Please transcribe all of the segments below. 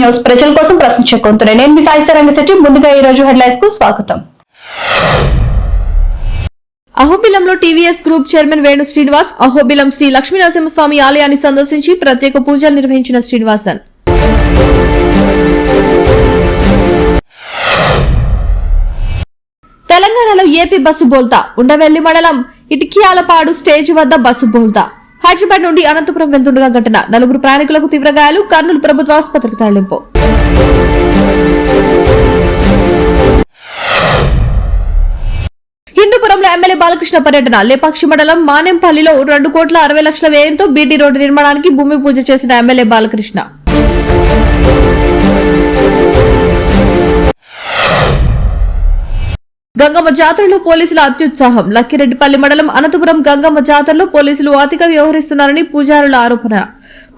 News ప్రజల కోసం ప్రశ్నించే గొంతునే. నేను మీ సాయి రంగశెట్టి. ముందుగా ఈ రోజు హెడ్లైన్స్కు స్వాగతం. అహోబిలంలో TVS group chairman Venu Srinivas Ahobilam Shri Lakshminarasimhaswamy ఆలయాన్ని సందర్శించి ప్రత్యేక పూజలు నిర్వహించిన శ్రీనివాసన్. తెలంగాణలో ఏపీ బస్సు బోల్తా ఉండవెల్లి మండలం ఇటికియాలపాడు స్టేజ్ వద్ద బస్సు బోల్తా. హైదరాబాద్ నుండి అనంతపురం వెళ్తుండగా ఘటన. నలుగురు ప్రయాణికులకు తీవ్ర గాయాలు. కర్నూలు ప్రభుత్వ ఆసుపత్రికి తరలింపు. హిందూపురంలో ఎమ్మెల్యే బాలకృష్ణ పర్యటన. లేపాక్షి మండలం మానేంపల్లిలో రెండు కోట్ల అరవై లక్షల వ్యయంతో బీటీ రోడ్డు నిర్మాణానికి భూమి పూజ చేసిన ఎమ్మెల్యే బాలకృష్ణ. గంగమ్మ జాతరలో పోలీసుల అత్యుత్సాహం. లక్కిరెడ్డిపల్లి మండలం అనంతపురం గంగమ్మ జాతరలో పోలీసులు అతిగా వ్యవహరిస్తున్నారని పూజారుల ఆరోపణ.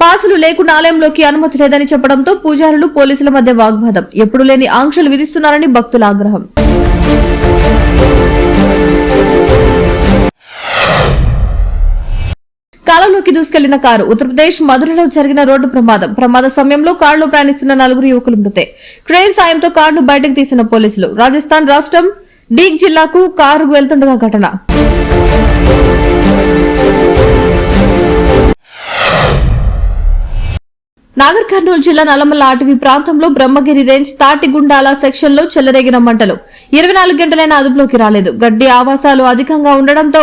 పాసులు లేకుండా ఆలయంలోకి అనుమతి లేదని చెప్పడంతో పూజారులు పోలీసుల మధ్య వాగ్వాదం. ఎప్పుడు లేని ఆంక్షలు విధిస్తున్నారని భక్తుల ఆగ్రహం. కాలంలోకి దూసుకెళ్ళిన కారు. ఉత్తరప్రదేశ్ మధురలో జరిగిన రోడ్డు ప్రమాదం. ప్రమాద సమయంలో కారులో ప్రయాణిస్తున్న నలుగురు యువకులు మృతే. క్రేన్ సాయంతో కారును బయటకు తీసిన పోలీసులు. రాజస్థాన్ రాష్ట్రం డీగ్ జిల్లాకు కారు వెళ్తుండగా ఘటన. నాగర్ కర్నూలు జిల్లా నల్లమల్ల అటవీ ప్రాంతంలో బ్రహ్మగిరి రేంజ్ తాటిగుండాల సెక్షన్లో చెలరేగిన మంటలు. ఇరవై నాలుగు గంటలైన అదుపులోకి రాలేదు. గడ్డి ఆవాసాలు అధికంగా ఉండడంతో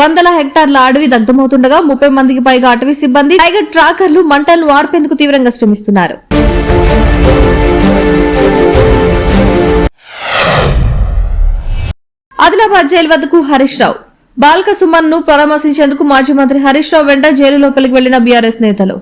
వందల హెక్టార్ల అడవి దగ్ధమవుతుండగా ముప్పై మందికి పైగా అటవీ సిబ్బంది టైగర్ ట్రాకర్లు మంటలను ఆర్పేందుకు తీవ్రంగా శ్రమిస్తున్నారు. ఆదిలాబాద్ జైలు వద్దకు హరీష్ రావు. బాల్క సుమన్ను పరామర్శించేందుకు మాజీ మంత్రి హరీష్ రావు వెంట జైలు లోపలికి వెళ్ళిన బీఆర్ఎస్ నేతలు.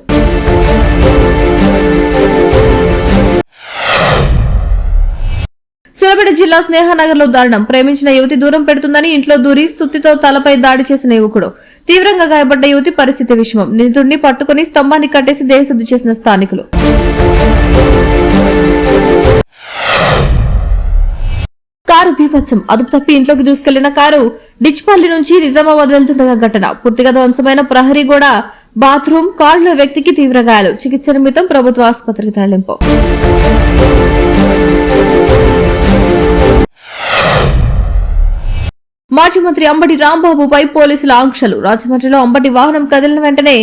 సూర్యాపేట జిల్లా స్నేహనగర్లో దారుణం. ప్రేమించిన యువతి దూరం పెడుతుందని ఇంట్లో దూరి సుత్తితో తలపై దాడి చేసిన యువకుడు. తీవ్రంగా గాయపడ్డ యువతి పరిస్థితి విషమం. నిందితుడిని పట్టుకుని స్తంభాన్ని కట్టేసి దేహశుద్ధి చేసిన స్థానికులు. కారు బీభత్సం. అదుపు తప్పి ఇంట్లోకి దూసుకెళ్ళిన కారు డిచ్పల్లి నుంచి నిజామాబాద్ వెళ్తుండగా ఘటన. పూర్తిగా ధ్వంసమైన ప్రహరీ గోడ బాత్రూమ్ కారులో వ్యక్తికి తీవ్ర గాయాలు. చికిత్స నిమిత్తం ప్రభుత్వ ఆసుపత్రికి తరలింపు. మాజీ మంత్రి అంబటి రాంబాబుపై పోలీసుల ఆంక్షలు. రాజమండ్రిలో అంబటి వాహనం కదిలిన వెంటనే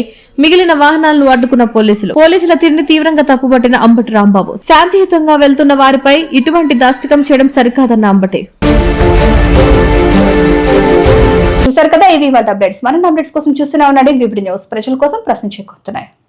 మిగిలిన వాహనాలను అడ్డుకున్న పోలీసులు. పోలీసుల తీరుని తీవ్రంగా తప్పుపట్టిన అంబటి రాంబాబు. శాంతియుతంగా వెళ్తున్న వారిపై ఇటువంటి దాష్టికం చేయడం సరికాదన్న అంబటి. చూసారు కదా ఇవి వాటి అప్డేట్స్. మరిన్ని అప్డేట్స్ కోసం చూస్తూనే ఉండండి. విబిడి న్యూస్ ప్రజల కోసం ప్రశ్నించే గొంతున్నాయి